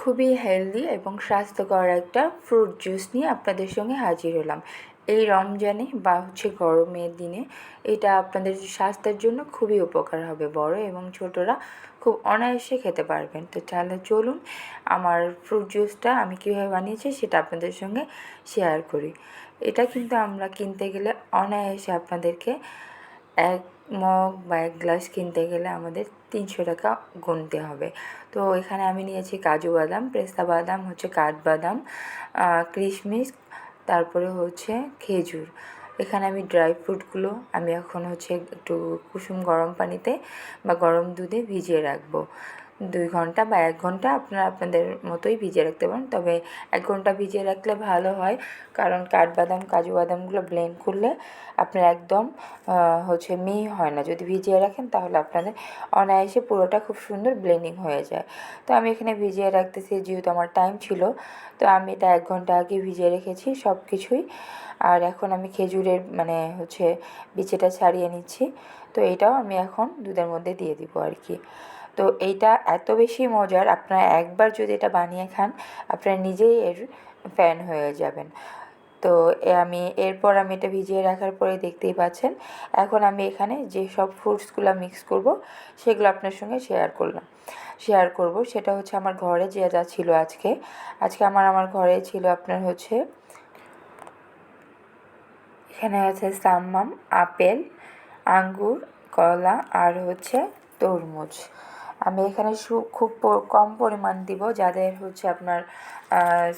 খুবই হেলদি এবং স্বাস্থ্যকর একটা ফ্রুট জুস নিয়ে আপনাদের সঙ্গে হাজির হলাম। এই রমজানে বা হচ্ছে গরমের দিনে এটা আপনাদের স্বাস্থ্যের জন্য খুবই উপকার হবে বড় এবং ছোটরা খুব অনায়াসে খেতে পারবেন। তো তাহলে চলুন আমার ফ্রুট জুসটা আমি কীভাবে বানিয়েছি সেটা আপনাদের সঙ্গে শেয়ার করি। এটা কিন্তু আমরা কিনতে গেলে অনায়াসে আপনাদেরকে এক মগ বা এক গ্লাস কিনতে গেলে আমাদের তিনশো টাকা গুনতে হবে। তো এখানে আমি নিয়েছি কাজু বাদাম, পেস্তা বাদাম, হচ্ছে কাঠবাদাম কিশমিশ, তারপরে হচ্ছে খেজুর। এখানে আমি ড্রাই ফ্রুটগুলো আমি এখন হচ্ছে একটু কুসুম গরম পানিতে বা গরম দুধে ভিজিয়ে রাখব। দুই ঘণ্টা বা এক ঘণ্টা আপনারা আপনাদের মতোই ভিজিয়ে রাখতে পারেন। তবে এক ঘণ্টা ভিজিয়ে রাখলে ভালো হয়। কারণ কাঠবাদাম, কাজু বাদামগুলো ব্লেন্ড করলে আপনার একদম হচ্ছে মিহি হয় না। যদি ভিজিয়ে রাখেন তাহলে আপনাদের অনায়াসে পুরোটা খুব সুন্দর ব্লেন্ডিং হয়ে যায়। তো আমি এখানে ভিজিয়ে রাখতেছি যেহেতু আমার টাইম ছিল। তো আমি এটা এক ঘণ্টা আগে ভিজিয়ে রেখেছি সব কিছুই আর এখন আমি খেজুরের মানে হচ্ছে বিচেটা ছাড়িয়ে নিচ্ছি। তো এটাও আমি এখন দুধের মধ্যে দিয়ে দিব আর কি। তো এইটা এত বেশি মজার, আপনারা একবার যদি এটা বানিয়ে খান, আপনারা নিজেই এর ফ্যান হয়ে যাবেন। তো আমি, এরপর আমি এটা ভিজিয়ে রাখার পরে দেখতেই পাচ্ছেন, এখন আমি এখানে যে সব ফ্রুটসগুলো মিক্স করব, সেগুলো আপনার সঙ্গে শেয়ার করলাম। শেয়ার করব, সেটা হচ্ছে আমার ঘরে যে যা ছিল আজকে। আজকে আমার আমার ঘরে ছিল আপনার হচ্ছে, এখানে আছে সাম্মাম, আপেল, আঙ্গুর, কলা, আর হচ্ছে তরমুজ। আমি এখানে খুব কম পরিমাণ দিব যাদের হচ্ছে আপনার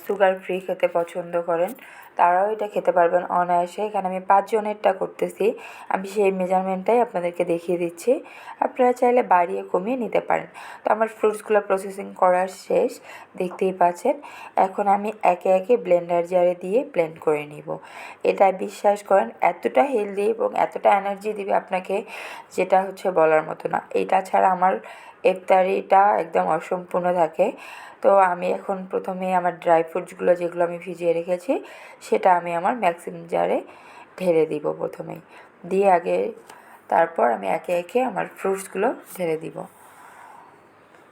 সুগার ফ্রি খেতে পছন্দ করেন। তারাও এটা খেতে পারবেন অনায়াসে। এখানে আমি পাঁচজনেরটা করতেছি। আমি সেই মেজারমেন্টটাই আপনাদেরকে দেখিয়ে দিচ্ছি। আপনারা চাইলে বাড়িয়ে কমিয়ে নিতে পারেন। তো আমার ফ্রুটসগুলো প্রসেসিং করার শেষ। দেখতেই পাচ্ছেন। এখন আমি একে একে ব্লেন্ডার জারে দিয়ে ব্লেন্ড করে নিব। এটা বিশ্বাস করেন, এতটা হেলদি এবং এতটা এনার্জি দিবে আপনাকে, যেটা হচ্ছে বলার মতো না। এটা ছাড়া আমার ইফতারিটা একদম অসম্পূর্ণ থাকে। তো আমি এখন প্রথমে আমার ড্রাই ফ্রুটসগুলো যেগুলো আমি ভিজিয়ে রেখেছি, সেটা আমি আমার ম্যাক্সিম জারে ঢেলে দিব প্রথমেই। দিয়ে আগে তারপর আমি একে একে আমার ফ্রুটসগুলো ঢেলে দিব।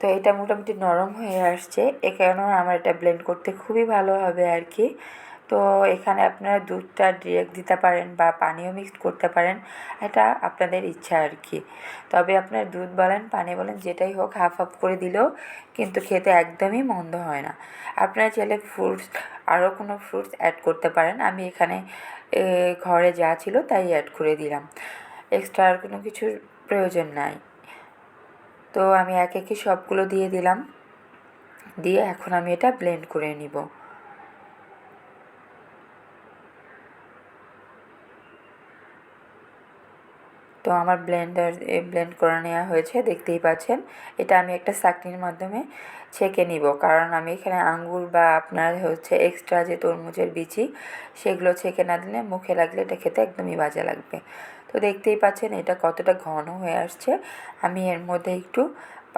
তো এটা মোটামুটি নরম হয়ে আসছে। এ কারণে আমার এটা ব্লেন্ড করতে খুবই ভালো হবে আর কি। তো এখানে আপনারা দুধটা ডিরেক্ট দিতে পারেন বা পানিও মিক্সড করতে পারেন, এটা আপনাদের ইচ্ছা আর কি। তবে আপনার দুধ বলেন, পানি বলেন, যেটাই হোক হাফ হাফ করে দিলেও কিন্তু খেতে একদমই মন্দ হয় না। আপনারা চাইলে ফ্রুটস আরও কোনো ফ্রুটস অ্যাড করতে পারেন। আমি এখানে ঘরে যা ছিল তাই অ্যাড করে দিলাম। এক্সট্রা আর কোনো কিছুর প্রয়োজন নাই। তো আমি এক একে সবগুলো দিয়ে দিলাম। দিয়ে এখন আমি এটা ব্লেন্ড করে নিব। তো আমার ব্লেন্ডার ব্লেন্ড করে নেওয়া হয়েছে, দেখতেই পাচ্ছেন। এটা আমি একটা চাকনির মাধ্যমে ছেঁকে নিব, কারণ আমি এখানে আঙ্গুর বা আপনার হচ্ছে এক্সট্রা যে তরমুজের বিচি, সেগুলো ছেঁকে না দিলে মুখে লাগলে এটা খেতে একদমই বাজে লাগবে। তো দেখতেই পাচ্ছেন এটা কতটা ঘন হয়ে আসছে। আমি এর মধ্যে একটু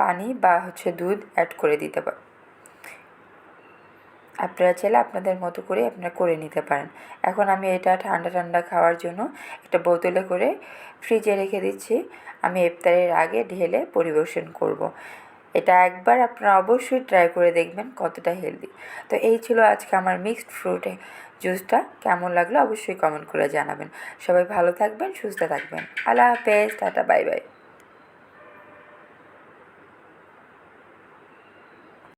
পানি বা হচ্ছে দুধ অ্যাড করে দিতে পারি আপনারা চাইলে আপনাদের মতো করে আপনারা করে নিতে পারেন। এখন আমি এটা ঠান্ডা ঠান্ডা খাওয়ার জন্য একটা বোতলে করে ফ্রিজে রেখে দিচ্ছি। আমি ইফতারের আগে ঢেলে পরিবেশন করব। এটা একবার আপনারা অবশ্যই ট্রাই করে দেখবেন কতটা হেলদি তো এই ছিল আজকে আমার মিক্সড ফ্রুটে জুসটা কেমন লাগল অবশ্যই কমেন্ট করে জানাবেন। সবাই ভালো থাকবেন, সুস্থ থাকবেন। আল্লাহ হাফেজ, টাটা বাই বাই